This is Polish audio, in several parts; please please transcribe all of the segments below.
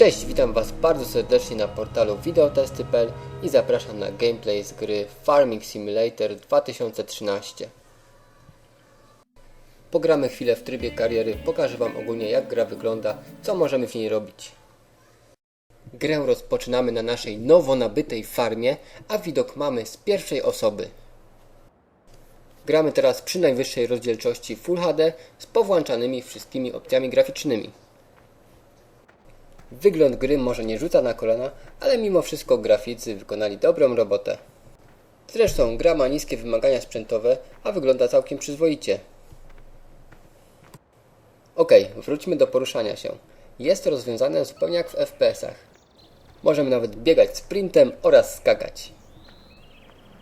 Cześć, witam Was bardzo serdecznie na portalu videotesty.pl i zapraszam na gameplay z gry Farming Simulator 2013. Pogramy chwilę w trybie kariery, pokażę Wam ogólnie jak gra wygląda, co możemy w niej robić. Grę rozpoczynamy na naszej nowo nabytej farmie, a widok mamy z pierwszej osoby. Gramy teraz przy najwyższej rozdzielczości Full HD z powłączanymi wszystkimi opcjami graficznymi. Wygląd gry może nie rzuca na kolana, ale mimo wszystko graficy wykonali dobrą robotę. Zresztą gra ma niskie wymagania sprzętowe, a wygląda całkiem przyzwoicie. Ok, wróćmy do poruszania się. Jest to rozwiązane zupełnie jak w FPS-ach. Możemy nawet biegać sprintem oraz skakać.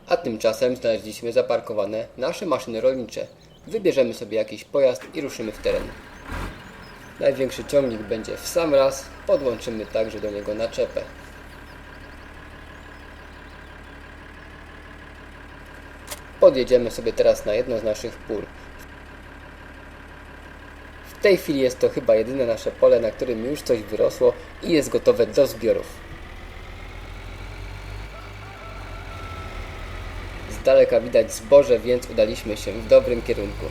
A tymczasem znaleźliśmy zaparkowane nasze maszyny rolnicze. Wybierzemy sobie jakiś pojazd i ruszymy w teren. Największy ciągnik będzie w sam raz, podłączymy także do niego naczepę. Podjedziemy sobie teraz na jedno z naszych pól. W tej chwili jest to chyba jedyne nasze pole, na którym już coś wyrosło i jest gotowe do zbiorów. Z daleka widać zboże, więc udaliśmy się w dobrym kierunku.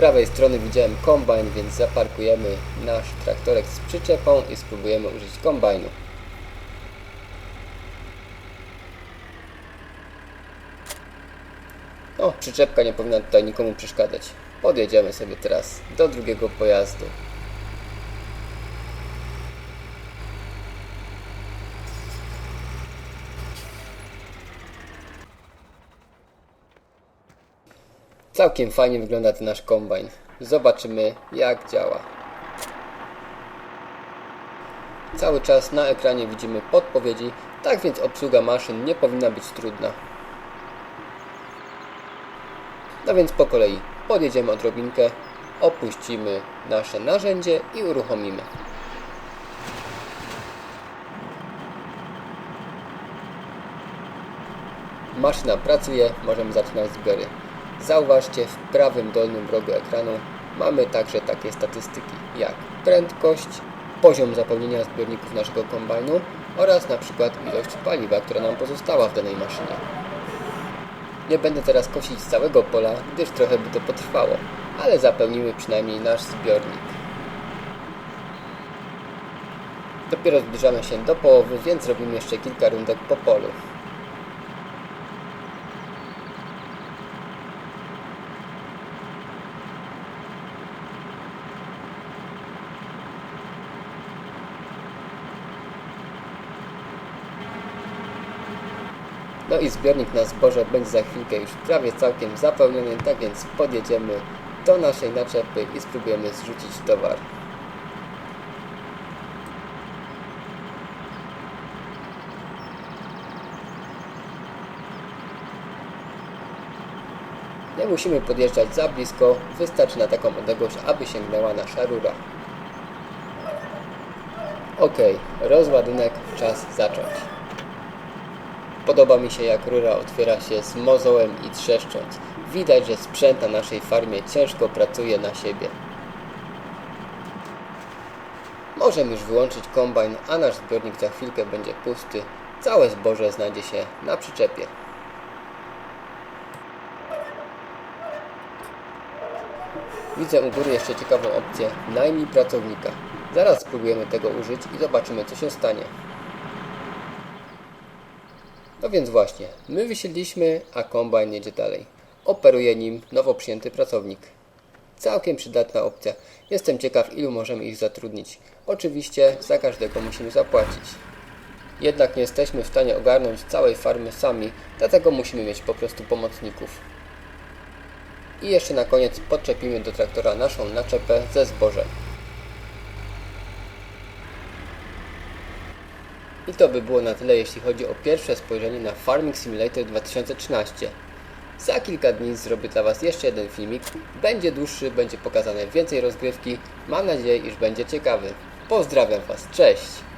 Prawej strony widziałem kombajn, więc zaparkujemy nasz traktorek z przyczepą i spróbujemy użyć kombajnu. O, przyczepka nie powinna tutaj nikomu przeszkadzać. Podjedziemy sobie teraz do drugiego pojazdu. Całkiem fajnie wygląda ten nasz kombajn. Zobaczymy jak działa. Cały czas na ekranie widzimy podpowiedzi, tak więc obsługa maszyn nie powinna być trudna. No więc po kolei podjedziemy odrobinkę, opuścimy nasze narzędzie i uruchomimy. Maszyna pracuje, możemy zaczynać zbiory. Zauważcie, w prawym dolnym rogu ekranu mamy także takie statystyki jak prędkość, poziom zapełnienia zbiorników naszego kombajnu oraz na przykład ilość paliwa, która nam pozostała w danej maszynie. Nie będę teraz kosić całego pola, gdyż trochę by to potrwało, ale zapełnimy przynajmniej nasz zbiornik. Dopiero zbliżamy się do połowy, więc robimy jeszcze kilka rundek po polu. No i zbiornik na zboże będzie za chwilkę już prawie całkiem zapełniony, tak więc podjedziemy do naszej naczepy i spróbujemy zrzucić towar. Nie musimy podjeżdżać za blisko, wystarczy na taką odległość, aby sięgnęła nasza rura. Ok, rozładunek, czas zacząć. Podoba mi się jak rura otwiera się z mozołem i trzeszcząc. Widać, że sprzęt na naszej farmie ciężko pracuje na siebie. Możemy już wyłączyć kombajn, a nasz zbiornik za chwilkę będzie pusty. Całe zboże znajdzie się na przyczepie. Widzę u góry jeszcze ciekawą opcję najmij pracownika. Zaraz spróbujemy tego użyć i zobaczymy co się stanie. No więc właśnie, my wysiedliśmy, a kombajn jedzie dalej. Operuje nim nowo przyjęty pracownik. Całkiem przydatna opcja. Jestem ciekaw, ilu możemy ich zatrudnić. Oczywiście za każdego musimy zapłacić. Jednak nie jesteśmy w stanie ogarnąć całej farmy sami, dlatego musimy mieć po prostu pomocników. I jeszcze na koniec podczepimy do traktora naszą naczepę ze zbożem. I to by było na tyle, jeśli chodzi o pierwsze spojrzenie na Farming Simulator 2013. Za kilka dni zrobię dla Was jeszcze jeden filmik. Będzie dłuższy, będzie pokazane więcej rozgrywki. Mam nadzieję, iż będzie ciekawy. Pozdrawiam Was, cześć!